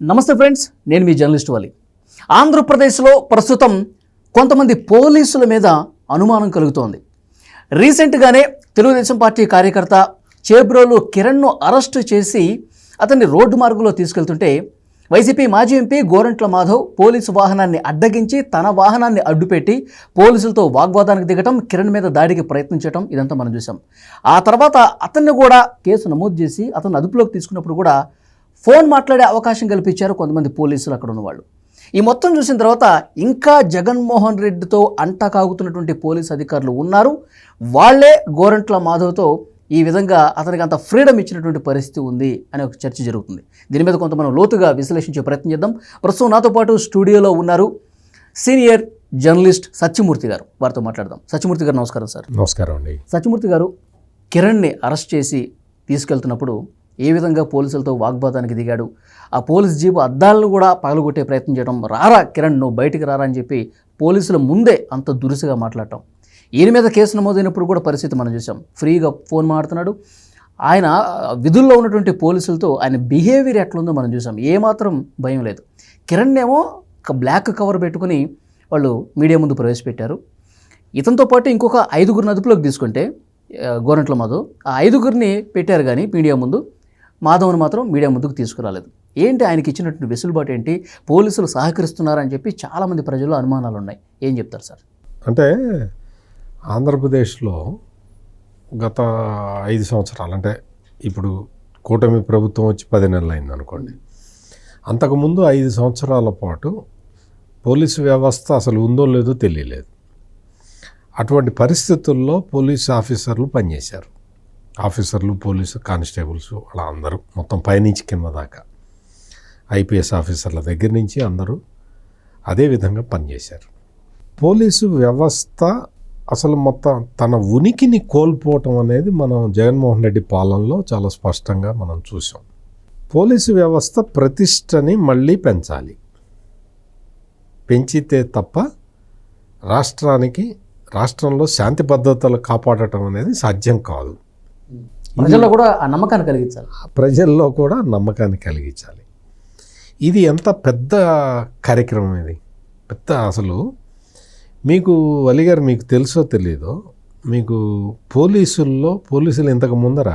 నమస్తే ఫ్రెండ్స్ నేను మీ జర్నలిస్ట్ వాలి. ఆంధ్రప్రదేశ్లో ప్రస్తుతం కొంతమంది పోలీసుల మీద అనుమానం కలుగుతోంది. రీసెంట్గానే తెలుగుదేశం పార్టీ కార్యకర్త చేబ్రోలు కిరణ్ను అరెస్టు చేసి అతన్ని రోడ్డు మార్గంలో తీసుకెళ్తుంటే వైసీపీ మాజీ ఎంపీ గోరంట్ల మాధవ్ పోలీసు వాహనాన్ని అడ్డగించి తన వాహనాన్ని అడ్డుపెట్టి పోలీసులతో వాగ్వాదానికి దిగటం కిరణ్ మీద దాడికి ప్రయత్నించడం ఇదంతా మనం చూసాం ఆ తర్వాత అతన్ని కూడా కేసు నమోదు చేసి అతను అదుపులోకి తీసుకున్నప్పుడు కూడా ఫోన్ మాట్లాడే అవకాశం కల్పించారు కొంతమంది పోలీసులు అక్కడ ఉన్నవాళ్ళు. ఈ మొత్తం చూసిన తర్వాత ఇంకా జగన్మోహన్ రెడ్డితో అంట కాగుతున్నటువంటి పోలీస్ అధికారులు ఉన్నారు. వాళ్ళే గోరంట్ల మాధవ్తో ఈ విధంగా అతనికి అంత ఫ్రీడమ్ ఇచ్చినటువంటి పరిస్థితి ఉంది అనే ఒక చర్చ జరుగుతుంది. దీని మీద కొంత మనం లోతుగా విశ్లేషించే ప్రయత్నం చేద్దాం. ప్రస్తుతం నాతో పాటు స్టూడియోలో ఉన్నారు సీనియర్ జర్నలిస్ట్ సత్యమూర్తి గారు. వారితో మాట్లాడదాం. సత్యమూర్తి గారు నమస్కారం సార్. నమస్కారం అండి. సత్యమూర్తి గారు కిరణ్ని అరెస్ట్ చేసి తీసుకెళ్తున్నప్పుడు ఏ విధంగా పోలీసులతో వాగ్వాదానికి దిగాడు? ఆ పోలీస్ జీపు అద్దాలను కూడా పగలగొట్టే ప్రయత్నం చేయడం రారా కిరణ్? నువ్వు బయటికి రారా అని చెప్పి పోలీసుల ముందే అంత దురుసుగా మాట్లాడటం. ఈయన మీద కేసు నమోదైనప్పుడు కూడా పరిస్థితి మనం చూసాం ఫ్రీగా ఫోన్ మాడుతున్నాడు ఆయన విధుల్లో ఉన్నటువంటి పోలీసులతో ఆయన బిహేవియర్ ఎట్లుందో మనం చూసాం ఏమాత్రం భయం లేదు. కిరణ్ ఏమో ఒక బ్లాక్ కవర్ పెట్టుకుని వాళ్ళు మీడియా ముందు ప్రవేశపెట్టారు. ఇతనితో పాటు ఇంకొక ఐదుగురిని అదుపులోకి తీసుకుంటే గోరంట్ల మాధవ్ ఆ ఐదుగురిని పెట్టారు కానీ మీడియా ముందు. మాధవ్ను మాత్రం మీడియా ముందుకు తీసుకురాలేదు. ఏంటి ఆయనకి ఇచ్చినటువంటి వెసులుబాటు ఏంటి? పోలీసులు సహకరిస్తున్నారని చెప్పి చాలామంది ప్రజల్లో అనుమానాలు ఉన్నాయి ఏం చెప్తారు సార్? అంటే ఆంధ్రప్రదేశ్లో గత ఐదు సంవత్సరాలు అంటే ఇప్పుడు కూటమి ప్రభుత్వం వచ్చి పది నెలలు అయింది అనుకోండి. అంతకుముందు ఐదు సంవత్సరాల పాటు పోలీసు వ్యవస్థ అసలు ఉందో లేదో తెలియలేదు. అటువంటి పరిస్థితుల్లో పోలీస్ ఆఫీసర్లు పనిచేశారు. ఆఫీసర్లు పోలీసు కానిస్టేబుల్స్ అలా అందరూ మొత్తం పైనుంచి కింద దాకా. ఐపీఎస్ ఆఫీసర్ల దగ్గర నుంచి అందరూ అదే విధంగా పనిచేశారు. పోలీసు వ్యవస్థ అసలు మొత్తం తన ఉనికిని కోల్పోవటం అనేది మనం జగన్మోహన్ రెడ్డి పాలనలో చాలా స్పష్టంగా మనం చూసాం పోలీసు వ్యవస్థ ప్రతిష్టని మళ్ళీ పెంచాలి. పెంచితే తప్ప రాష్ట్రానికి రాష్ట్రంలో శాంతి భద్రతలు కాపాడటం అనేది సాధ్యం కాదు. ప్రజల్లో కూడా ఆ నమ్మకాన్ని కలిగించాలి. ప్రజల్లో కూడా నమ్మకాన్ని కలిగించాలి. ఇది ఎంత పెద్ద కార్యక్రమం ఇది? పెద్ద అసలు. మీకు అలిగారు మీకు తెలుసో తెలీదో మీకు పోలీసుల్లో పోలీసులు ఇంతకు ముందర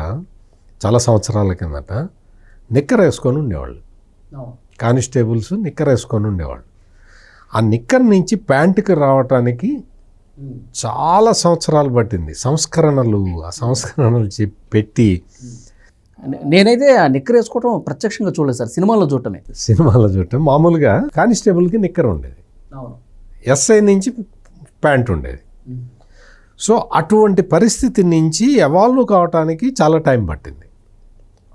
చాలా సంవత్సరాల కిందట నిక్కర వేసుకొని ఉండేవాళ్ళు. కానిస్టేబుల్స్ నిక్కర వేసుకొని ఉండేవాళ్ళు. ఆ నిక్కర్ నుంచి ప్యాంటుకి రావటానికి చాలా సంవత్సరాలు పట్టింది. సంస్కరణలు ఆ సంస్కరణలు చెప్పి పెట్టి. నేనైతే ఆ నిక్కర్ వేసుకోవడం ప్రత్యక్షంగా చూడలేదు సార్. సినిమాల్లో చూడటమే. సినిమాలో చూడటం. మామూలుగా కానిస్టేబుల్కి నిక్కర్ ఉండేది. ఎస్ఐ నుంచి ప్యాంట్ ఉండేది. సో అటువంటి పరిస్థితి నుంచి ఎవాల్వ్ కావటానికి చాలా టైం పట్టింది.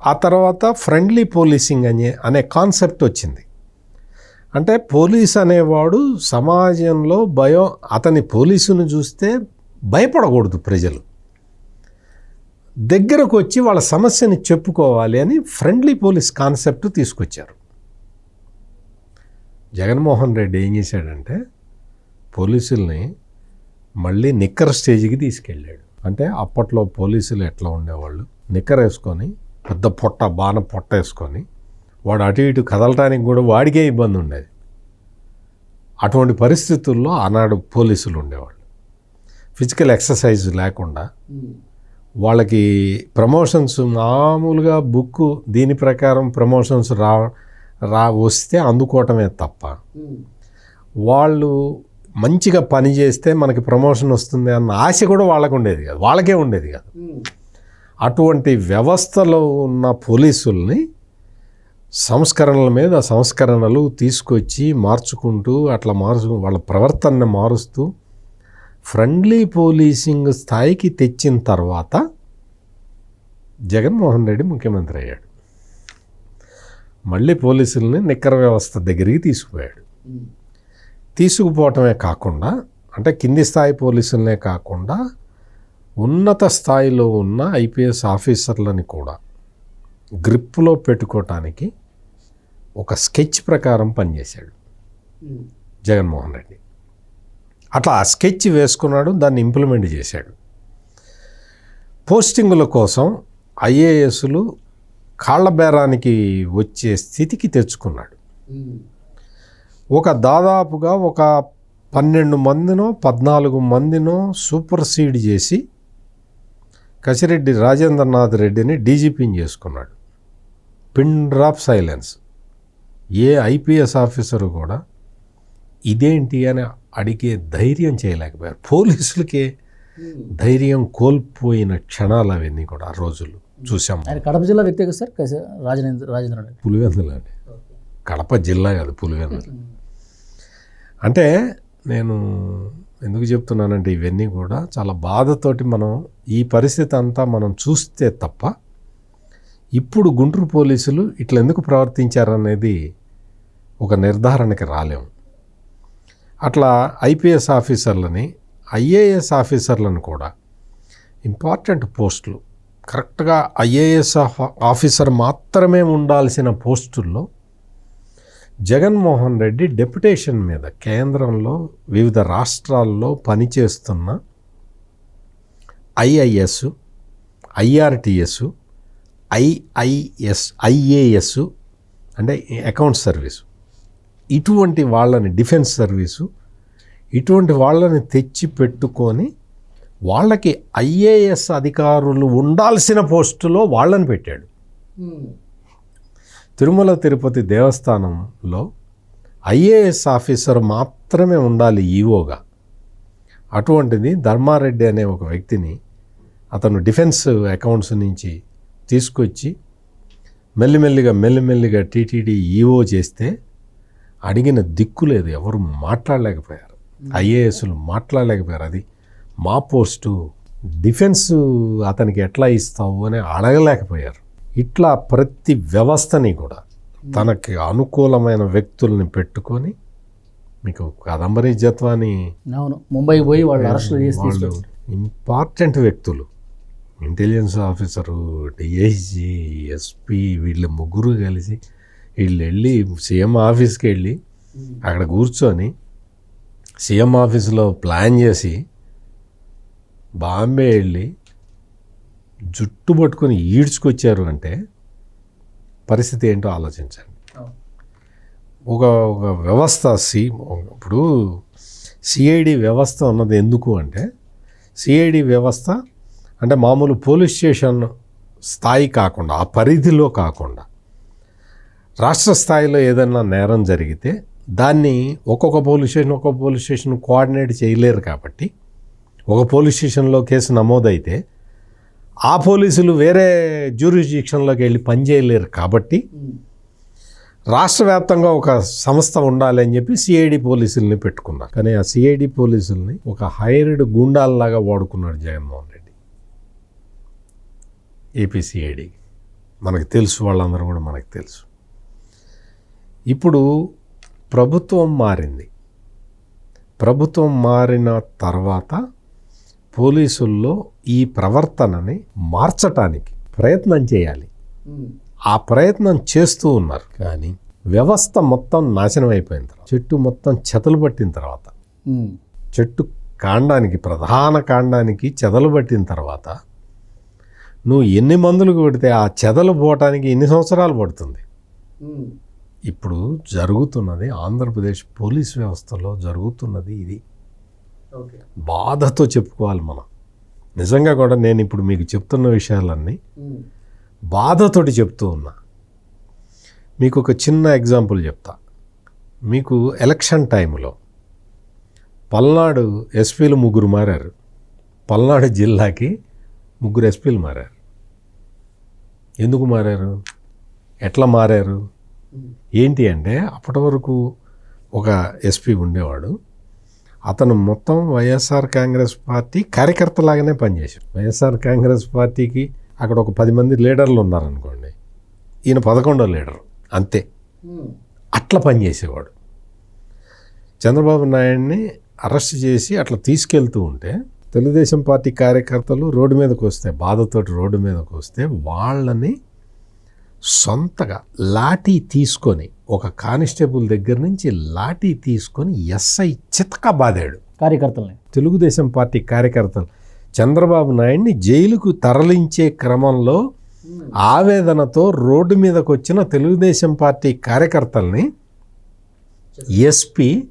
ఆ తర్వాత ఫ్రెండ్లీ పోలీసింగ్ అనే అనే కాన్సెప్ట్ వచ్చింది. అంటే పోలీస్ అనేవాడు సమాజంలో భయం అతని పోలీసును చూస్తే భయపడకూడదు ప్రజలు. దగ్గరకు వచ్చి వాళ్ళ సమస్యని చెప్పుకోవాలి అని ఫ్రెండ్లీ పోలీస్ కాన్సెప్ట్ తీసుకొచ్చారు. జగన్మోహన్ రెడ్డి ఏం చేశాడంటే పోలీసుల్ని మళ్ళీ నిక్కర్ స్టేజ్కి తీసుకెళ్ళాడు. అంటే అప్పట్లో పోలీసులు ఎట్లా ఉండేవాళ్ళు? నిక్కర్ వేసుకొని పెద్ద పొట్ట బాణ పొట్ట వేసుకొని వాడు అటు ఇటు కదలటానికి కూడా వాడికే ఇబ్బంది ఉండేది. అటువంటి పరిస్థితుల్లో ఆనాడు పోలీసులు ఉండేవాళ్ళు. ఫిజికల్ ఎక్సర్సైజ్ లేకుండా వాళ్ళకి ప్రమోషన్స్ మామూలుగా బుక్ దీని ప్రకారం ప్రమోషన్స్ రా రా వస్తే అందుకోవటమే తప్ప వాళ్ళు మంచిగా పని చేస్తే మనకి ప్రమోషన్ వస్తుంది అన్న ఆశ కూడా వాళ్ళకు ఉండేది కాదు. వాళ్ళకే ఉండేది కాదు. అటువంటి వ్యవస్థలో ఉన్న పోలీసుల్ని సంస్కరణల మీద సంస్కరణలు తీసుకొచ్చి మార్చుకుంటూ అట్లా మార్చు వాళ్ళ ప్రవర్తనని మారుస్తూ ఫ్రెండ్లీ పోలీసింగ్ స్థాయికి తెచ్చిన తర్వాత జగన్మోహన్ రెడ్డి ముఖ్యమంత్రి అయ్యాడు. మళ్ళీ పోలీసుల్ని నిక్కర వ్యవస్థ దగ్గరికి తీసుకుపోయాడు. తీసుకుపోవటమే కాకుండా అంటే కింది స్థాయి పోలీసులనే కాకుండా ఉన్నత స్థాయిలో ఉన్న ఐపీఎస్ ఆఫీసర్లని కూడా గ్రిప్లో పెట్టుకోవటానికి ఒక స్కెచ్ ప్రకారం పనిచేశాడు. జగన్మోహన్ రెడ్డి. అట్లా ఆ స్కెచ్ వేసుకున్నాడు దాన్ని ఇంప్లిమెంట్ చేశాడు. పోస్టింగుల కోసం ఐఏఎస్లు కాళ్ళ బేరానికి వచ్చే స్థితికి తెచ్చుకున్నాడు. ఒక దాదాపుగా ఒక పన్నెండు మందినో పద్నాలుగు మందినో సూపర్ సీడ్ చేసి కసిరెడ్డి రాజేంద్రనాథ్ రెడ్డిని డీజీపీని చేసుకున్నాడు. Pin drop silence. ఏ ఐపీఎస్ ఆఫీసరు కూడా ఇదేంటి అని అడిగే ధైర్యం చేయలేకపోయారు. పోలీసులకే ధైర్యం కోల్పోయిన క్షణాలు అవన్నీ కూడా ఆ రోజులు చూసాం ఆయన కడప జిల్లా వ్యక్తే కదా సార్? కస- రాజేంద్ర పులివెందులు అండి. కడప జిల్లా కాదు పులివెందులు. అంటే నేను ఎందుకు చెప్తున్నానంటే ఇవన్నీ కూడా చాలా బాధతోటి మనం ఈ పరిస్థితి అంతా మనం చూస్తే తప్ప ఇప్పుడు గుంటూరు పోలీసులు ఇట్లా ఎందుకు ప్రవర్తించారనేది ఒక నిర్ధారణకి రాలేము అట్లా ఐపీఎస్ ఆఫీసర్లని ఐఏఎస్ ఆఫీసర్లను కూడా ఇంపార్టెంట్ పోస్టులు కరెక్ట్గా ఐఏఎస్ ఆఫీసర్ మాత్రమే ఉండాల్సిన పోస్టుల్లో జగన్మోహన్ రెడ్డి డెప్యుటేషన్ మీద కేంద్రంలో వివిధ రాష్ట్రాల్లో పనిచేస్తున్న ఐఐఎస్ ఐఆర్టిఎస్ ఐఐఎస్ ఐఏఎస్ అంటే అకౌంట్ సర్వీసు. ఇటువంటి వాళ్ళని డిఫెన్స్ సర్వీసు ఇటువంటి వాళ్ళని తెచ్చి పెట్టుకొని వాళ్ళకి ఐఏఎస్ అధికారులు ఉండాల్సిన పోస్టులో వాళ్ళని పెట్టాడు. తిరుమల తిరుపతి దేవస్థానంలో ఐఏఎస్ ఆఫీసర్ మాత్రమే ఉండాలి ఈఓగా. అటువంటిది ధర్మారెడ్డి అనే ఒక వ్యక్తిని అతను డిఫెన్స్ అకౌంట్స్ నుంచి తీసుకొచ్చి మెల్లిమెల్లిగా మెల్లిమెల్లిగా టీటీడీ ఈఓ చేస్తే అడిగిన దిక్కు లేదు. ఎవరు మాట్లాడలేకపోయారు. ఐఏఎస్లు మాట్లాడలేకపోయారు. అది మా పోస్టు. డిఫెన్స్ అతనికి ఎట్లా ఇస్తావు అని అడగలేకపోయారు. ఇట్లా ప్రతి వ్యవస్థని కూడా తనకి అనుకూలమైన వ్యక్తుల్ని పెట్టుకొని మీకు కదంబరి జత్వాని అవును. ముంబైకి పోయి వాళ్ళు అరెస్ట్ చేసి. ఇంపార్టెంట్ వ్యక్తులు. ఇంటెలిజెన్స్ ఆఫీసరు డిఐజీ ఎస్పీ వీళ్ళు ముగ్గురు కలిసి వీళ్ళు వెళ్ళి సీఎం ఆఫీస్కి వెళ్ళి అక్కడ కూర్చొని సీఎం ఆఫీస్లో ప్లాన్ చేసి బాంబే వెళ్ళి జుట్టు పట్టుకొని ఈడ్చుకొచ్చారు అంటే పరిస్థితి ఏంటో ఆలోచించండి. ఒక ఒక వ్యవస్థ సి ఇప్పుడు సిఐడి వ్యవస్థ ఉన్నది ఎందుకు అంటే సిఐడి వ్యవస్థ అంటే మామూలు పోలీస్ స్టేషన్ స్థాయి కాకుండా ఆ పరిధిలో కాకుండా రాష్ట్ర స్థాయిలో ఏదైనా నేరం జరిగితే దాన్ని ఒక్కొక్క పోలీస్ స్టేషన్ ఒక్కొక్క పోలీస్ స్టేషన్ కోఆర్డినేట్ చేయలేరు కాబట్టి ఒక పోలీస్ స్టేషన్లో కేసు నమోదైతే ఆ పోలీసులు వేరే జ్యూరిస్డిక్షన్లోకి వెళ్ళి పనిచేయలేరు కాబట్టి రాష్ట్ర వ్యాప్తంగా ఒక సంస్థ ఉండాలి అని చెప్పి సిఐడి పోలీసుల్ని పెట్టుకున్నారు. కానీ ఆ సిఐడి పోలీసుల్ని ఒక హైర్డ్ గుండాల్లాగా వాడుకున్నాడు జగన్మోహన్ రెడ్డి. ఏపీ సిఐడి మనకు తెలుసు వాళ్ళందరూ కూడా మనకు తెలుసు. ఇప్పుడు ప్రభుత్వం మారింది. ప్రభుత్వం మారిన తర్వాత పోలీసుల్లో ఈ ప్రవర్తనని మార్చటానికి ప్రయత్నం చేయాలి. ఆ ప్రయత్నం చేస్తూ ఉన్నారు. కానీ వ్యవస్థ మొత్తం నాశనం అయిపోయిన తర్వాత చెట్టు మొత్తం చెతలు పట్టిన తర్వాత. చెట్టు కాండానికి ప్రధాన కాండానికి చెదలు పట్టిన తర్వాత నువ్వు ఎన్ని మందులు కొడితే ఆ చెదలు పోవటానికి ఎన్ని సంవత్సరాలు పడుతుంది? ఇప్పుడు జరుగుతున్నది ఆంధ్రప్రదేశ్ పోలీస్ వ్యవస్థలో జరుగుతున్నది ఇది. బాధతో చెప్పుకోవాలి మనం. నిజంగా కూడా నేను ఇప్పుడు మీకు చెప్తున్న విషయాలన్నీ బాధతోటి చెప్తూ ఉన్నా. మీకు ఒక చిన్న ఎగ్జాంపుల్ చెప్తా. మీకు ఎలక్షన్ టైంలో పల్నాడు ఎస్పీలు ముగ్గురు మారారు. పల్నాడు జిల్లాకి ముగ్గురు ఎస్పీలు మారారు. ఎందుకు మారారు? ఎట్లా మారారు? ఏంటి అంటే అప్పటి వరకు ఒక ఎస్పీ ఉండేవాడు. అతను మొత్తం వైఎస్ఆర్ కాంగ్రెస్ పార్టీ కార్యకర్తలాగానే పనిచేశాడు. వైఎస్ఆర్ కాంగ్రెస్ పార్టీకి అక్కడ ఒక పది మంది లీడర్లు ఉన్నారనుకోండి. ఈయన పదకొండో లీడర్. అంతే. అట్లా పనిచేసేవాడు. చంద్రబాబు నాయుడిని అరెస్ట్ చేసి అట్లా తీసుకెళ్తూ ఉంటే తెలుగుదేశం పార్టీ కార్యకర్తలు రోడ్డు మీదకి వస్తే బాధతోటి రోడ్డు మీదకి వస్తే వాళ్ళని సొంతగా లాఠీ తీసుకొని ఒక కానిస్టేబుల్ దగ్గర నుంచి లాఠీ తీసుకొని ఎస్ఐ చితక బాదాడు. కార్యకర్తల్ని. తెలుగుదేశం పార్టీ కార్యకర్తలు చంద్రబాబు నాయుడిని జైలుకు తరలించే క్రమంలో ఆవేదనతో రోడ్డు మీదకు వచ్చిన తెలుగుదేశం పార్టీ కార్యకర్తల్ని ఎస్పీ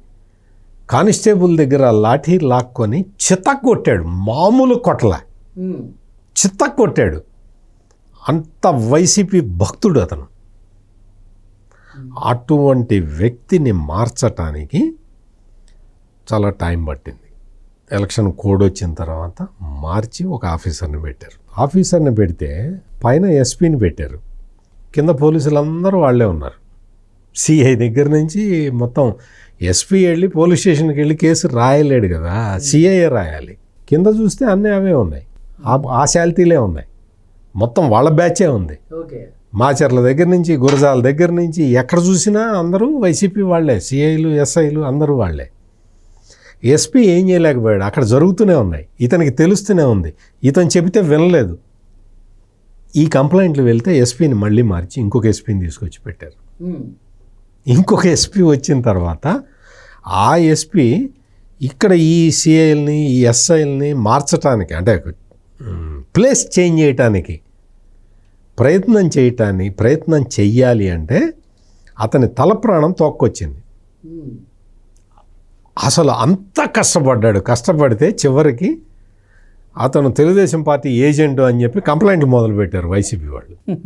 కానిస్టేబుల్ దగ్గర లాఠీ లాక్కొని చితక్ కొట్టాడు మామూలు కొట్టల చితక్ కొట్టాడు అంత వైసీపీ భక్తుడు అతను. అటువంటి వ్యక్తిని మార్చటానికి చాలా టైం పట్టింది. ఎలక్షన్ కోడ్ వచ్చిన తర్వాత మార్చి ఒక ఆఫీసర్ని పెట్టారు. ఆఫీసర్ని పెడితే పైన ఎస్పీని పెట్టారు. కింద పోలీసులందరూ వాళ్ళే ఉన్నారు. సిఐ దగ్గర నుంచి మొత్తం ఎస్పీ వెళ్ళి పోలీస్ స్టేషన్కి వెళ్ళి కేసు రాయలేడు కదా సిఐఏ రాయాలి. కింద చూస్తే అన్నీ అవే ఉన్నాయి. ఆ- ఆ శాలిటీలే ఉన్నాయి. మొత్తం వాళ్ళ బ్యాచే ఉంది. ఓకే. మాచర్ల దగ్గర నుంచి గురజాల దగ్గర నుంచి ఎక్కడ చూసినా అందరూ వైసీపీ వాళ్ళే సిఐలు ఎస్ఐలు అందరూ వాళ్ళే. ఎస్పీ ఏం చేయలేకపోయాడు. అక్కడ జరుగుతూనే ఉన్నాయి. ఇతనికి తెలుస్తూనే ఉంది. ఇతను చెబితే వినలేదు. ఈ కంప్లైంట్లు వెళ్తే ఎస్పీని మళ్ళీ మార్చి ఇంకొక ఎస్పీని తీసుకొచ్చి పెట్టారు. ఇంకొక ఎస్పీ వచ్చిన తర్వాత ఆ ఎస్పీ ఇక్కడ ఈ సిఐల్ని ఈ ఎస్ఐల్ని మార్చటానికి అంటే ప్లేస్ చేంజ్ చేయటానికి ప్రయత్నం చేయటాన్ని ప్రయత్నం చెయ్యాలి అంటే అతని తల ప్రాణం తోక్కొచ్చింది. అసలు అంత కష్టపడ్డాడు. కష్టపడితే చివరికి అతను తెలుగుదేశం పార్టీ ఏజెంట్ అని చెప్పి కంప్లైంట్ మొదలుపెట్టారు వైసీపీ వాళ్ళు.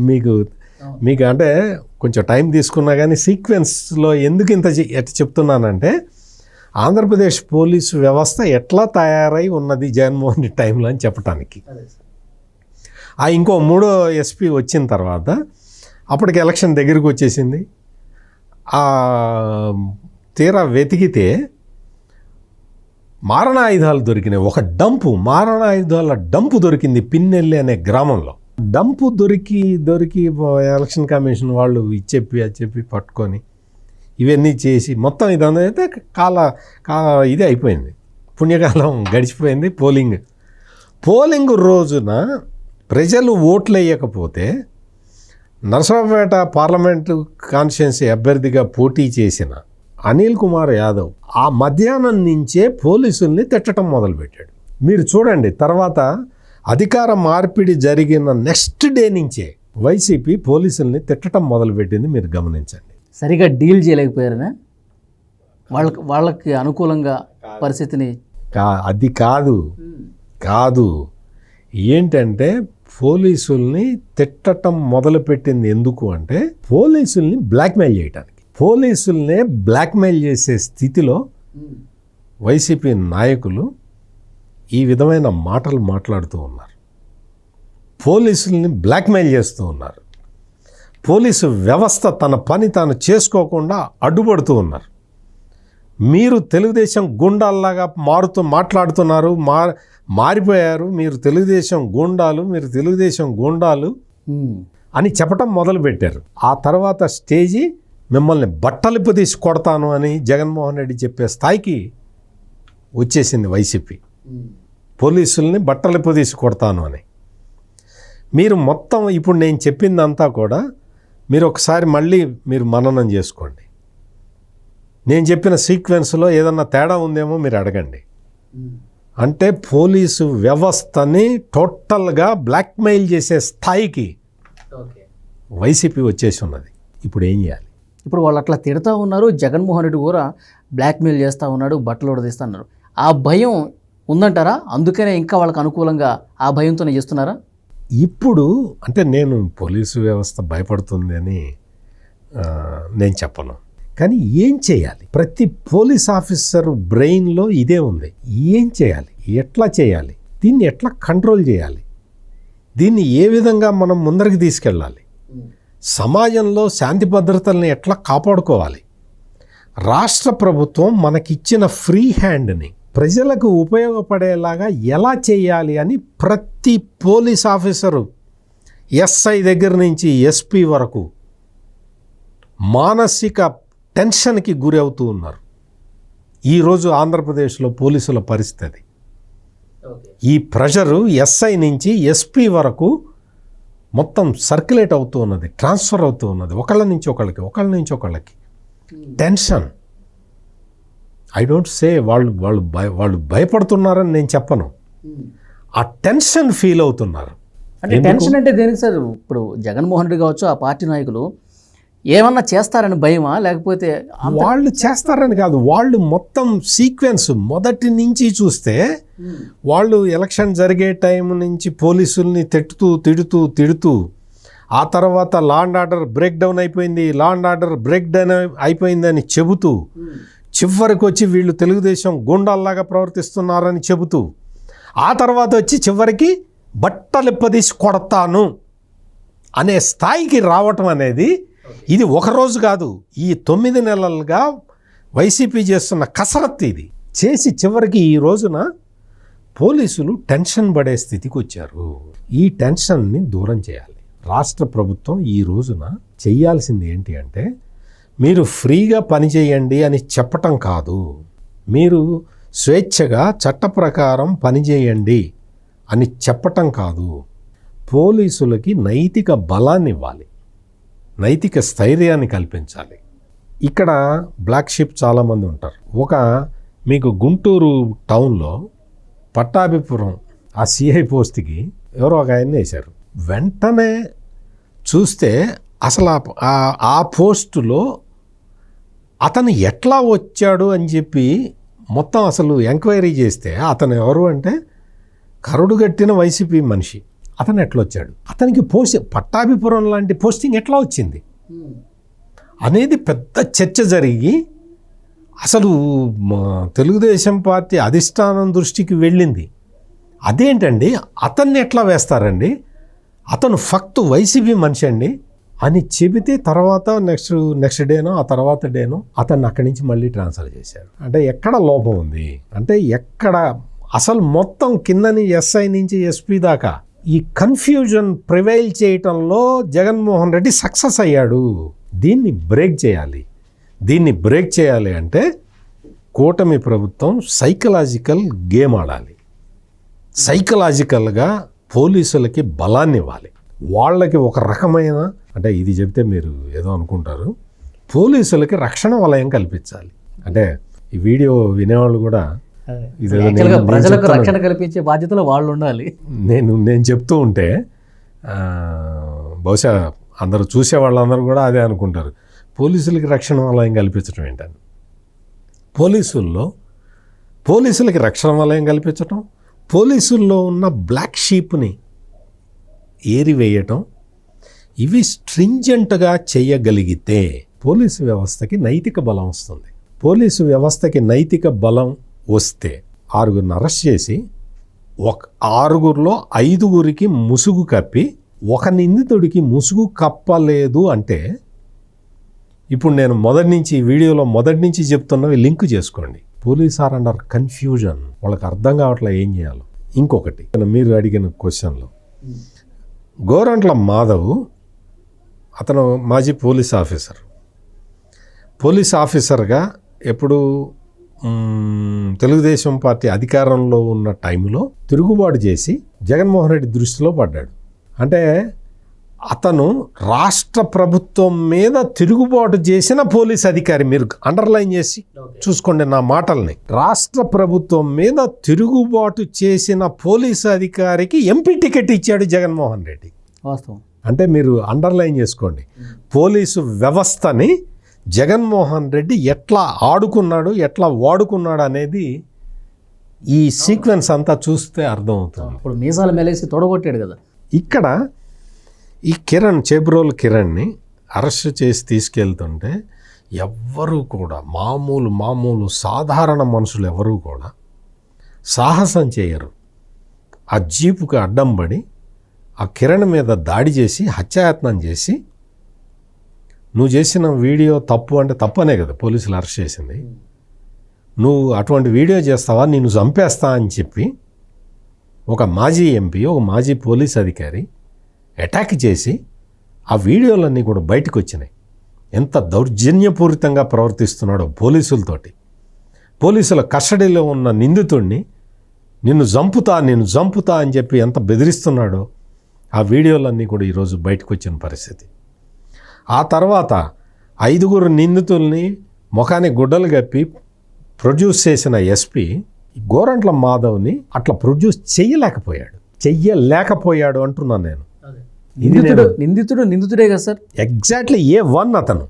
మీకు మీకు అంటే కొంచెం టైం తీసుకున్నా కానీ సీక్వెన్స్లో ఎందుకు ఇంత చె- చెప్తున్నానంటే ఆంధ్రప్రదేశ్ పోలీసు వ్యవస్థ ఎట్లా తయారై ఉన్నది జగన్మోహన్ రెడ్డి టైంలో అని చెప్పడానికి ఆ ఇంకో మూడో ఎస్పీ వచ్చిన తర్వాత అప్పటికి ఎలక్షన్ దగ్గరికి వచ్చేసింది. ఆ తీరా వెతికితే మారణాయుధాలు దొరికినాయి. ఒక డంపు మారణాయుధాల డంపు దొరికింది పిన్నెల్లి అనే గ్రామంలో. డంపు దొరికి దొరికి ఎలక్షన్ కమిషన్ వాళ్ళు ఇచ్చెప్పి అది చెప్పి పట్టుకొని ఇవన్నీ చేసి మొత్తం ఇదంతా అయితే కాల కా ఇది అయిపోయింది. పుణ్యకాలం గడిచిపోయింది పోలింగ్. పోలింగ్ రోజున ప్రజలు ఓట్లు వేయకపోతే నరసరావుపేట పార్లమెంటు కాన్స్టిట్యున్సీ అభ్యర్థిగా పోటీ చేసిన అనిల్ కుమార్ యాదవ్ ఆ మధ్యాహ్నం నుంచే పోలీసుల్ని తిట్టడం మొదలుపెట్టాడు. మీరు చూడండి తర్వాత అధికార మార్పిడి జరిగిన నెక్స్ట్ డే నుంచే వైసీపీ పోలీసుల్ని తిట్టడం మొదలుపెట్టింది మీరు గమనించండి. సరిగా డీల్ చేయలేకపోయారనే? వాళ్ళకి వాళ్ళకి అనుకూలంగా పరిస్థితిని కా అది కాదు. కాదు. ఏంటంటే పోలీసుల్ని తిట్టటం మొదలుపెట్టింది ఎందుకు అంటే పోలీసుల్ని బ్లాక్మెయిల్ చేయటానికి. పోలీసుల్నే బ్లాక్మెయిల్ చేసే స్థితిలో వైసీపీ నాయకులు ఈ విధమైన మాటలు మాట్లాడుతూ ఉన్నారు. పోలీసుల్ని బ్లాక్మెయిల్ చేస్తూ ఉన్నారు. పోలీసు వ్యవస్థ తన పని తాను చేసుకోకుండా అడ్డుపడుతూ ఉన్నారు. మీరు తెలుగుదేశం గుండాల్లాగా మారుతూ మాట్లాడుతున్నారు మా మారిపోయారు మీరు తెలుగుదేశం గుండాలు మీరు తెలుగుదేశం గుండాలు. అని చెప్పటం మొదలుపెట్టారు. ఆ తర్వాత స్టేజి మిమ్మల్ని బట్టలిప్పు తీసి కొడతాను అని జగన్మోహన్ రెడ్డి చెప్పే స్థాయికి వచ్చేసింది వైసీపీ. పోలీసుల్ని బట్టలిప్పు తీసి కొడతాను అని. మీరు మొత్తం ఇప్పుడు నేను చెప్పిందంతా కూడా మీరు ఒకసారి మళ్ళీ మీరు మననం చేసుకోండి. నేను చెప్పిన సీక్వెన్స్లో ఏదన్నా తేడా ఉందేమో మీరు అడగండి. అంటే పోలీసు వ్యవస్థని టోటల్గా బ్లాక్మెయిల్ చేసే స్థాయికి వైసీపీ వచ్చేసి ఉన్నది. ఇప్పుడు ఏం చేయాలి? ఇప్పుడు వాళ్ళు అట్లా తిడతా ఉన్నారు జగన్మోహన్ రెడ్డి కూడా బ్లాక్మెయిల్ చేస్తూ ఉన్నాడు బట్టలు ఉడదీస్తా అన్నారు. ఆ భయం ఉందంటారా? అందుకనే ఇంకా వాళ్ళకి అనుకూలంగా ఆ భయంతోనే చేస్తున్నారా? ఇప్పుడు అంటే నేను పోలీసు వ్యవస్థ భయపడుతుంది అని నేను చెప్పను. కానీ ఏం చేయాలి? ప్రతి పోలీస్ ఆఫీసర్ బ్రెయిన్లో ఇదే ఉంది. ఏం చేయాలి? ఎట్లా చేయాలి? దీన్ని ఎట్లా కంట్రోల్ చేయాలి? దీన్ని ఏ విధంగా మనం ముందరికి తీసుకెళ్ళాలి? సమాజంలో శాంతి భద్రతల్ని ఎట్లా కాపాడుకోవాలి? రాష్ట్ర ప్రభుత్వం మనకిచ్చిన ఫ్రీ హ్యాండ్ని ప్రజలకు ఉపయోగపడేలాగా ఎలా చేయాలి అని ప్రతి పోలీస్ ఆఫీసరు ఎస్ఐ దగ్గర నుంచి ఎస్పీ వరకు మానసిక టెన్షన్కి గురి అవుతూ ఉన్నారు. ఈరోజు ఆంధ్రప్రదేశ్లో పోలీసుల పరిస్థితి. ఈ ప్రెషరు ఎస్ఐ నుంచి ఎస్పీ వరకు మొత్తం సర్క్యులేట్ అవుతూ ఉన్నది ట్రాన్స్ఫర్ అవుతూ ఉన్నది. ఒకళ్ళ నుంచి ఒకళ్ళకి ఒకళ్ళ నుంచి ఒకళ్ళకి. టెన్షన్. ఐ డోంట్ సే వాళ్ళు వాళ్ళు భయ వాళ్ళు భయపడుతున్నారని నేను చెప్పను. ఆ టెన్షన్ ఫీల్ అవుతున్నారు. అంటే టెన్షన్ అంటే దేనికి సార్? ఇప్పుడు జగన్మోహన్ రెడ్డి కావచ్చు ఆ పార్టీ నాయకులు ఏమన్నా చేస్తారని భయమా? లేకపోతే వాళ్ళు చేస్తారని కాదు. వాళ్ళు మొత్తం సీక్వెన్స్ మొదటి నుంచి చూస్తే వాళ్ళు ఎలక్షన్ జరిగే టైం నుంచి పోలీసుల్ని తిట్టుతూ తిడుతూ తిడుతూ ఆ తర్వాత law and order break down అయిపోయింది law and order break down అయిపోయిందని చెబుతూ చివరికి వచ్చి వీళ్ళు తెలుగుదేశం గుండాల్లాగా ప్రవర్తిస్తున్నారని చెబుతూ ఆ తర్వాత వచ్చి చివరికి బట్టలిప్పదీసి కొడతాను అనే స్థాయికి రావటం అనేది ఇది ఒకరోజు కాదు ఈ తొమ్మిది నెలలుగా వైసీపీ చేస్తున్న కసరత్తు ఇది. చేసి చివరికి ఈ రోజున పోలీసులు టెన్షన్ పడే స్థితికి వచ్చారు. ఈ టెన్షన్ని దూరం చేయాలి. రాష్ట్ర ప్రభుత్వం ఈ రోజున చేయాల్సింది ఏంటి అంటే మీరు ఫ్రీగా పనిచేయండి అని చెప్పటం కాదు. మీరు స్వేచ్ఛగా చట్ట ప్రకారం పనిచేయండి అని చెప్పటం కాదు. పోలీసులకి నైతిక బలాన్ని ఇవ్వాలి నైతిక స్థైర్యాన్ని కల్పించాలి. ఇక్కడ బ్లాక్ షిప్ చాలామంది ఉంటారు. ఒక మీకు గుంటూరు టౌన్లో పట్టాభిపురం ఆ సిఐ పోస్ట్కి ఎవరో ఒక ఆయన వేశారు. వెంటనే చూస్తే అసలు ఆ- ఆ పోస్టులో అతను ఎట్లా వచ్చాడు అని చెప్పి మొత్తం అసలు ఎంక్వైరీ చేస్తే అతను ఎవరు అంటే కరుడు కట్టిన వైసీపీ మనిషి. అతను ఎట్లా వచ్చాడు అతనికి పోస్ట్ పట్టాభిపురం లాంటి పోస్టింగ్ ఎట్లా వచ్చింది? అనేది పెద్ద చర్చ జరిగి అసలు తెలుగుదేశం పార్టీ అధిష్టానం దృష్టికి వెళ్ళింది. అదేంటండి? అతన్ని ఎట్లా వేస్తారండి? అతను ఫక్తు వైసీపీ మనిషి అండి. అని చెబితే తర్వాత నెక్స్ట్ నెక్స్ట్ డేనో ఆ తర్వాత డేనో అతన్ని అక్కడి నుంచి మళ్ళీ ట్రాన్స్ఫర్ చేశారు. అంటే ఎక్కడ లోపం ఉంది? అంటే ఎక్కడ అసలు మొత్తం కిందని ఎస్ఐ నుంచి ఎస్పీ దాకా ఈ కన్ఫ్యూజన్ ప్రివైల్ చేయటంలో జగన్మోహన్ రెడ్డి సక్సెస్ అయ్యాడు. దీన్ని బ్రేక్ చేయాలి. దీన్ని బ్రేక్ చేయాలి అంటే కూటమి ప్రభుత్వం సైకలాజికల్ గేమ్ ఆడాలి. సైకలాజికల్గా పోలీసులకి బలాన్ని ఇవ్వాలి వాళ్ళకి ఒక రకమైన అంటే ఇది చెప్తే మీరు ఏదో అనుకుంటారు. పోలీసులకి రక్షణ వలయం కల్పించాలి. అంటే ఈ వీడియో వినేవాళ్ళు కూడా ప్రజలకు. రక్షణ కల్పించే బాధ్యతలో వాళ్ళు ఉండాలి. నేను నేను చెప్తూ ఉంటే బహుశా అందరూ చూసే వాళ్ళందరూ కూడా అదే అనుకుంటారు. పోలీసులకి రక్షణ వలయం కల్పించడం ఏంటని? పోలీసుల్లో పోలీసులకి రక్షణ వలయం కల్పించటం పోలీసుల్లో ఉన్న బ్లాక్ షీప్ని ఏరివేయటం ఇవి స్ట్రింజెంట్గా చేయగలిగితే పోలీసు వ్యవస్థకి నైతిక బలం వస్తుంది. పోలీసు వ్యవస్థకి నైతిక బలం వస్తే ఆరుగురిని అరెస్ట్ చేసి ఒక ఆరుగురిలో ఐదుగురికి ముసుగు కప్పి ఒక నిందితుడికి ముసుగు కప్పలేదు అంటే ఇప్పుడు నేను మొదటి నుంచి ఈ వీడియోలో మొదటి నుంచి చెప్తున్నవి లింక్ చేసుకోండి. Police are under confusion. వాళ్ళకి అర్థం కావట్లే ఏం చేయాలో. ఇంకొకటి మీరు అడిగిన క్వశ్చన్లో. గోరంట్ల మాధవ్ అతను మాజీ పోలీస్ ఆఫీసర్. పోలీస్ ఆఫీసర్గా ఎప్పుడు తెలుగుదేశం పార్టీ అధికారంలో ఉన్న టైంలో తిరుగుబాటు చేసి జగన్మోహన్ రెడ్డి దృష్టిలో పడ్డాడు. అంటే అతను రాష్ట్ర ప్రభుత్వం మీద తిరుగుబాటు చేసిన పోలీస్ అధికారి మీరు అండర్లైన్ చేసి చూసుకోండి నా మాటల్ని. రాష్ట్ర ప్రభుత్వం మీద తిరుగుబాటు చేసిన పోలీస్ అధికారికి ఎంపీ టికెట్ ఇచ్చాడు జగన్మోహన్ రెడ్డి. వాస్తవం. అంటే మీరు అండర్లైన్ చేసుకోండి. పోలీసు వ్యవస్థని జగన్మోహన్ రెడ్డి ఎట్లా ఆడుకున్నాడు ఎట్లా వాడుకున్నాడు అనేది ఈ సీక్వెన్స్ అంతా చూస్తే అర్థమవుతుంది. ఇప్పుడు మీసాలు మెలేసి తొడగొట్టాడు కదా. ఇక్కడ ఈ కిరణ్ చేబ్రోల్ కిరణ్ని అరెస్ట్ చేసి తీసుకెళ్తుంటే ఎవ్వరూ కూడా మామూలు మామూలు సాధారణ మనుషులు ఎవరూ కూడా సాహసం చేయరు. ఆ జీపుకి అడ్డం పడి ఆ కిరణ్ మీద దాడి చేసి హత్యాయత్నం చేసి నువ్వు చేసిన వీడియో తప్పు అంటే తప్పనే కదా పోలీసులు అరెస్ట్ చేసింది. నువ్వు అటువంటి వీడియో చేస్తావా నేను చంపేస్తా అని చెప్పి ఒక మాజీ ఎంపీ ఒక మాజీ పోలీస్ అధికారి అటాక్ చేసి ఆ వీడియోలన్నీ కూడా బయటకు వచ్చినాయి. ఎంత దౌర్జన్యపూరితంగా ప్రవర్తిస్తున్నాడో పోలీసులతోటి. పోలీసుల కస్టడీలో ఉన్న నిందితుడిని నిన్ను చంపుతా నిన్ను చంపుతా అని చెప్పి ఎంత బెదిరిస్తున్నాడో ఆ వీడియోలన్నీ కూడా ఈరోజు బయటకు వచ్చిన పరిస్థితి. ఆ తర్వాత ఐదుగురు నిందితుల్ని ముఖానికి గుడ్డలు కప్పి ప్రొడ్యూస్ చేసిన ఎస్పీ గోరంట్ల మాధవ్ని అట్లా ప్రొడ్యూస్ చెయ్యలేకపోయాడు. చెయ్యలేకపోయాడు అంటున్నాను నేను. నిందితుడు నిందితుడు నిందితుడే కదా సార్? ఎగ్జాక్ట్లీ ఏ వన్ అతను.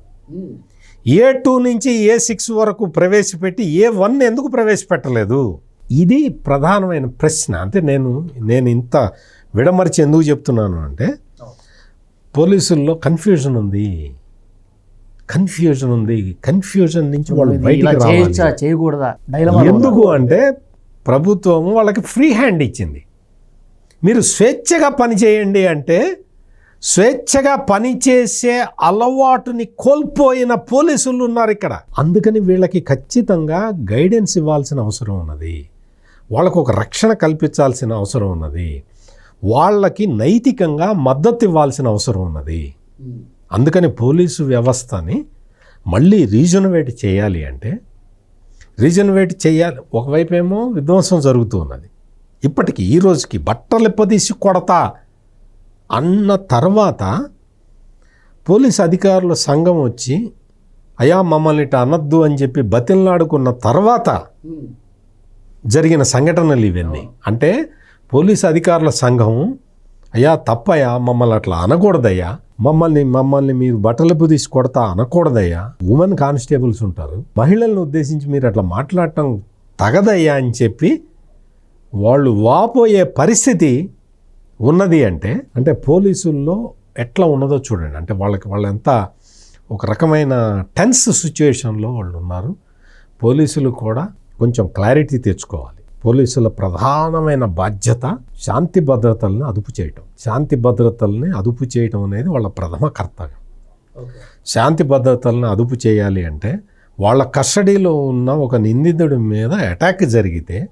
ఏ టూ నుంచి ఏ సిక్స్ వరకు ప్రవేశపెట్టి ఏ వన్ ఎందుకు ప్రవేశపెట్టలేదు? ఇది ప్రధానమైన ప్రశ్న. అంటే నేను నేను ఇంత విడమర్చి ఎందుకు చెప్తున్నాను అంటే పోలీసుల్లో కన్ఫ్యూజన్ ఉంది. కన్ఫ్యూజన్ ఉంది. కన్ఫ్యూజన్ నుంచి వాళ్ళు బయటికి చేయకూడదా? ఎందుకు అంటే ప్రభుత్వం వాళ్ళకి ఫ్రీ హ్యాండ్ ఇచ్చింది. మీరు స్వేచ్ఛగా పని చేయండి అంటే స్వేచ్ఛగా పనిచేసే అలవాటుని కోల్పోయిన పోలీసులు ఉన్నారు ఇక్కడ. అందుకని వీళ్ళకి ఖచ్చితంగా గైడెన్స్ ఇవ్వాల్సిన అవసరం ఉన్నది. వాళ్ళకు ఒక రక్షణ కల్పించాల్సిన అవసరం ఉన్నది. వాళ్ళకి నైతికంగా మద్దతు ఇవ్వాల్సిన అవసరం ఉన్నది. అందుకని పోలీసు వ్యవస్థని మళ్ళీ రీజనవేట్ చేయాలి అంటే రీజనవేట్ చేయాలి. ఒకవైపు ఏమో విధ్వంసం జరుగుతూ ఉన్నది. ఇప్పటికి ఈ రోజుకి బట్టలు ఎప్పదీసి కొడతా అన్న తర్వాత పోలీస్ అధికారుల సంఘం వచ్చి అయా మమ్మల్ని ఇట అనద్దు అని చెప్పి బతిల్లాడుకున్న తర్వాత జరిగిన సంఘటనలు ఇవన్నీ. అంటే పోలీస్ అధికారుల సంఘం అయ్యా తప్పయ్యా మమ్మల్ని అట్లా అనకూడదయ్యా. మమ్మల్ని మమ్మల్ని మీరు బట్టలపు తీసి కొడతా అనకూడదయ్యా. ఉమెన్ కానిస్టేబుల్స్ ఉంటారు. మహిళలను ఉద్దేశించి మీరు అట్లా మాట్లాడటం తగదయ్యా అని చెప్పి వాళ్ళు వాపోయే పరిస్థితి ఉన్నది అంటే అంటే పోలీసుల్లో ఎట్లా ఉన్నదో చూడండి. అంటే వాళ్ళకి వాళ్ళంతా ఒక రకమైన టెన్స్ సిచ్యువేషన్లో వాళ్ళు ఉన్నారు. పోలీసులు కూడా కొంచెం క్లారిటీ తెచ్చుకోవాలి. పోలీసుల ప్రధానమైన బాధ్యత శాంతి భద్రతల్ని అదుపు చేయటం. శాంతి భద్రతల్ని అదుపు చేయటం అనేది వాళ్ళ ప్రథమ కర్తవ్యం. శాంతి భద్రతలను అదుపు చేయాలి అంటే వాళ్ళ కస్టడీలో ఉన్న ఒక నిందితుడి మీద అటాక్ జరిగితే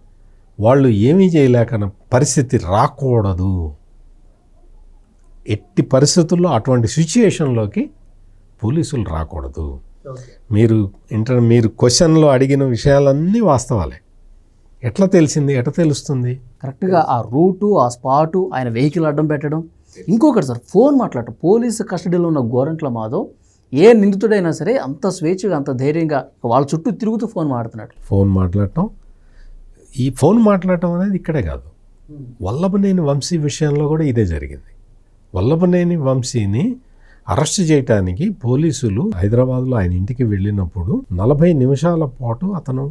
వాళ్ళు ఏమీ చేయలేకన పరిస్థితి రాకూడదు. ఎట్టి పరిస్థితుల్లో అటువంటి సిచ్యుయేషన్లోకి పోలీసులు రాకూడదు. మీరు ఇంటర్ మీరు క్వశ్చన్లో అడిగిన విషయాలన్నీ వాస్తవాలే. ఎట్లా తెలిసింది? ఎట్లా తెలుస్తుంది? కరెక్ట్గా ఆ రూటు ఆ స్పాటు ఆయన వెహికల్ అడ్డం పెట్టడం. ఇంకొకటి సార్ ఫోన్ మాట్లాడటం. పోలీసు కస్టడీలో ఉన్న గోరంట్ల మాధవ్ ఏ నిందితుడైనా సరే అంత స్వేచ్ఛగా అంత ధైర్యంగా వాళ్ళ చుట్టూ తిరుగుతూ ఫోన్ మాడుతున్నాడు ఫోన్ మాట్లాడటం. ఈ ఫోన్ మాట్లాడటం అనేది ఇక్కడే కాదు. వల్లభనేని వంశీ విషయంలో కూడా ఇదే జరిగింది. వల్లభనేని వంశీని అరెస్ట్ చేయటానికి పోలీసులు హైదరాబాద్లో ఆయన ఇంటికి వెళ్ళినప్పుడు నలభై నిమిషాల పాటు అతను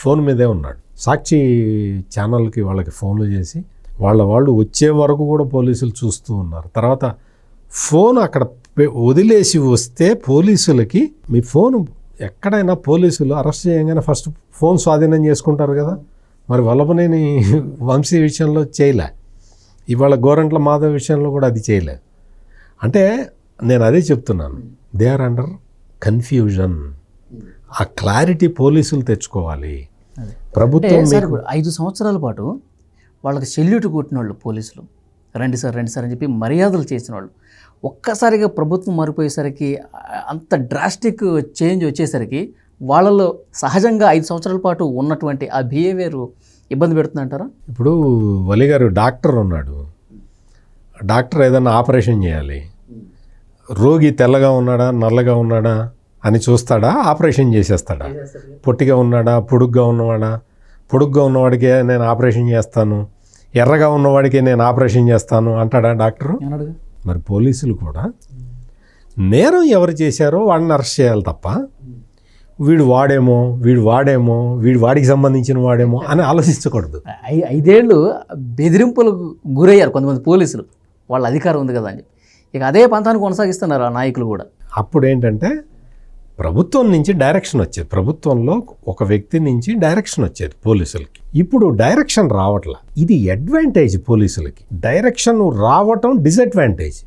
ఫోన్ మీదే ఉన్నాడు. సాక్షి ఛానల్కి వాళ్ళకి ఫోన్లు చేసి వాళ్ళ వాళ్ళు వచ్చే వరకు కూడా పోలీసులు చూస్తూ ఉన్నారు. తర్వాత ఫోన్ అక్కడ వదిలేసి వస్తే పోలీసులకి మీ ఫోన్ ఎక్కడైనా పోలీసులు అరెస్ట్ చేయగానే ఫస్ట్ ఫోన్ స్వాధీనం చేసుకుంటారు కదా. మరి వల్లభనేని వంశీ విషయంలో చేయలే. ఇవాళ గోరంట్ల మాధవ్ విషయంలో కూడా అది చేయలే. అంటే నేను అదే చెప్తున్నాను. They are under confusion. ఆ క్లారిటీ పోలీసులు తెచ్చుకోవాలి. ప్రభుత్వం ఐదు సంవత్సరాల పాటు వాళ్ళకి సెల్యూట్ కొట్టిన వాళ్ళు పోలీసులు. రండి సార్ రండి సార్ అని చెప్పి మర్యాదలు చేసిన వాళ్ళు ఒక్కసారిగా ప్రభుత్వం మారిపోయేసరికి అంత డ్రాస్టిక్ చేంజ్ వచ్చేసరికి వాళ్ళలో సహజంగా ఐదు సంవత్సరాల పాటు ఉన్నటువంటి ఆ బిహేవియర్ ఇబ్బంది పెడుతుందంటారా ఇప్పుడు వలి గారు డాక్టర్ ఉన్నాడు. డాక్టర్ ఏదైనా ఆపరేషన్ చేయాలి. రోగి తెల్లగా ఉన్నాడా నల్లగా ఉన్నాడా? అని చూస్తాడా ఆపరేషన్ చేసేస్తాడా? పొట్టిగా ఉన్నాడా పొడుగ్గా ఉన్నవాడా? పొడుగ్గా ఉన్నవాడికే నేను ఆపరేషన్ చేస్తాను ఎర్రగా ఉన్నవాడికి నేను ఆపరేషన్ చేస్తాను అంటాడా డాక్టరు? మరి పోలీసులు కూడా నేరం ఎవరు చేశారో వాడిని అరెస్ట్ చేయాలి తప్ప వీడు వాడేమో వీడు వాడేమో వీడు వాడికి సంబంధించిన వాడేమో అని ఆలోచించకూడదు. ఐ- ఐదేళ్ళు బెదిరింపులకు గురయ్యారు కొంతమంది పోలీసులు. వాళ్ళ అధికారం ఉంది కదా అని చెప్పి. ఇక అదే పంతాన్ని కొనసాగిస్తున్నారు ఆ నాయకులు కూడా. అప్పుడు ఏంటంటే ప్రభుత్వం నుంచి డైరెక్షన్ వచ్చేది. ప్రభుత్వంలో ఒక వ్యక్తి నుంచి డైరెక్షన్ వచ్చేది పోలీసులకి. ఇప్పుడు డైరెక్షన్ రావట్లా. ఇది అడ్వాంటేజ్ పోలీసులకి. డైరెక్షన్ రావటం డిసడ్వాంటేజ్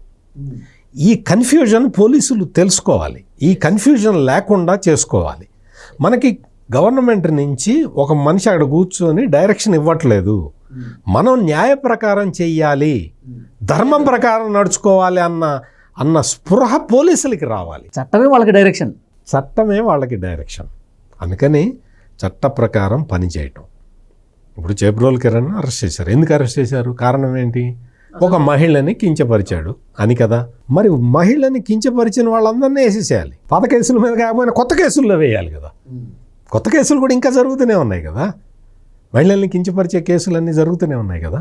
ఈ కన్ఫ్యూజన్ పోలీసులు తెలుసుకోవాలి. ఈ కన్ఫ్యూజన్ లేకుండా చేసుకోవాలి. మనకి గవర్నమెంట్ నుంచి ఒక మనిషి అక్కడ కూర్చొని డైరెక్షన్ ఇవ్వట్లేదు. మనం న్యాయ ప్రకారం చెయ్యాలి. ధర్మం ప్రకారం నడుచుకోవాలి అన్న అన్న స్పృహ పోలీసులకి రావాలి. చట్టమే వాళ్ళకి డైరెక్షన్ చట్టమే వాళ్ళకి డైరెక్షన్ అందుకని చట్ట ప్రకారం పనిచేయటం ఇప్పుడు చేబ్రోల్ కిరణ్ అరెస్ట్ చేశారు. ఎందుకు అరెస్ట్ చేశారు? కారణం ఏంటి? ఒక మహిళని కించపరిచాడు. అని కదా. మరి మహిళని కించపరిచిన వాళ్ళందరినీ వేసేసేయాలి. పాత కేసుల మీద కాకపోయినా కొత్త కేసుల్లో వేయాలి కదా. కొత్త కేసులు కూడా ఇంకా జరుగుతూనే ఉన్నాయి కదా. మహిళల్ని కించపరిచే కేసులన్నీ జరుగుతూనే ఉన్నాయి కదా.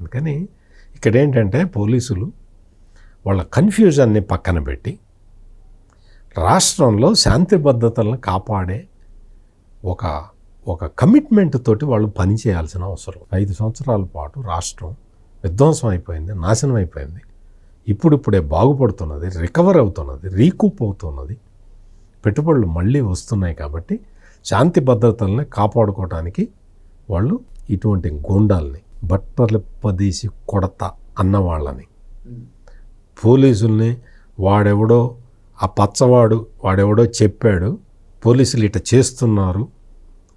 అందుకని ఇక్కడ ఏంటంటే పోలీసులు వాళ్ళ కన్ఫ్యూజన్ని పక్కన పెట్టి రాష్ట్రంలో శాంతి భద్రతలను కాపాడే ఒక ఒక కమిట్మెంట్ తోటి వాళ్ళు పని చేయాల్సిన అవసరం. ఐదు సంవత్సరాల పాటు రాష్ట్రం విధ్వంసం అయిపోయింది నాశనం అయిపోయింది. ఇప్పుడిప్పుడే బాగుపడుతున్నది రికవర్ అవుతున్నది రీకూప్ అవుతున్నది. పెట్టుబడులు మళ్ళీ వస్తున్నాయి కాబట్టి శాంతి భద్రతల్ని కాపాడుకోవడానికి వాళ్ళు ఇటువంటి గూండాల్ని బట్టలు పదీసి కొడత అన్న వాళ్ళని పోలీసుల్ని వాడెవడో ఆ పచ్చవాడు వాడెవడో చెప్పాడు పోలీసులు ఇట చేస్తున్నారు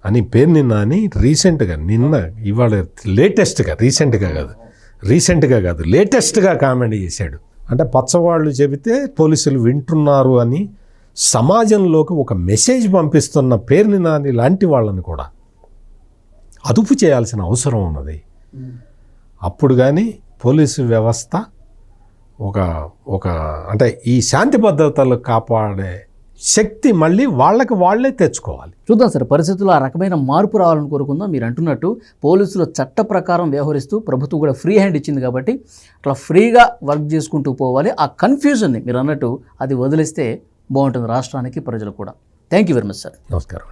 అని పేరు నిన్న అని రీసెంట్గా నిన్న ఇవాళ లేటెస్ట్గా రీసెంట్గా కాదు రీసెంట్గా కాదు లేటెస్ట్గా కామెంట్ చేశాడు. అంటే పచ్చవాళ్ళు చెబితే పోలీసులు వింటున్నారు అని సమాజంలోకి ఒక మెసేజ్ పంపిస్తున్న పేరుని నాని లాంటి వాళ్ళని కూడా అదుపు చేయాల్సిన అవసరం ఉన్నది. అప్పుడు కానీ పోలీసు వ్యవస్థ ఒక ఒక అంటే ఈ శాంతి భద్రతలు కాపాడే శక్తి మళ్ళీ వాళ్ళకి వాళ్ళే తెచ్చుకోవాలి. చూద్దాం సార్ పరిస్థితుల్లో ఆ రకమైన మార్పు రావాలని కోరుకుందాం. మీరు అంటున్నట్టు పోలీసులు చట్ట ప్రకారం వ్యవహరిస్తూ ప్రభుత్వం కూడా ఫ్రీ హ్యాండ్ ఇచ్చింది కాబట్టి అట్లా ఫ్రీగా వర్క్ చేసుకుంటూ పోవాలి. ఆ కన్ఫ్యూజన్ని మీరు అన్నట్టు అది వదిలేస్తే బాగుంటుంది రాష్ట్రానికి ప్రజలు కూడా. Thank you very much sir. నమస్కారం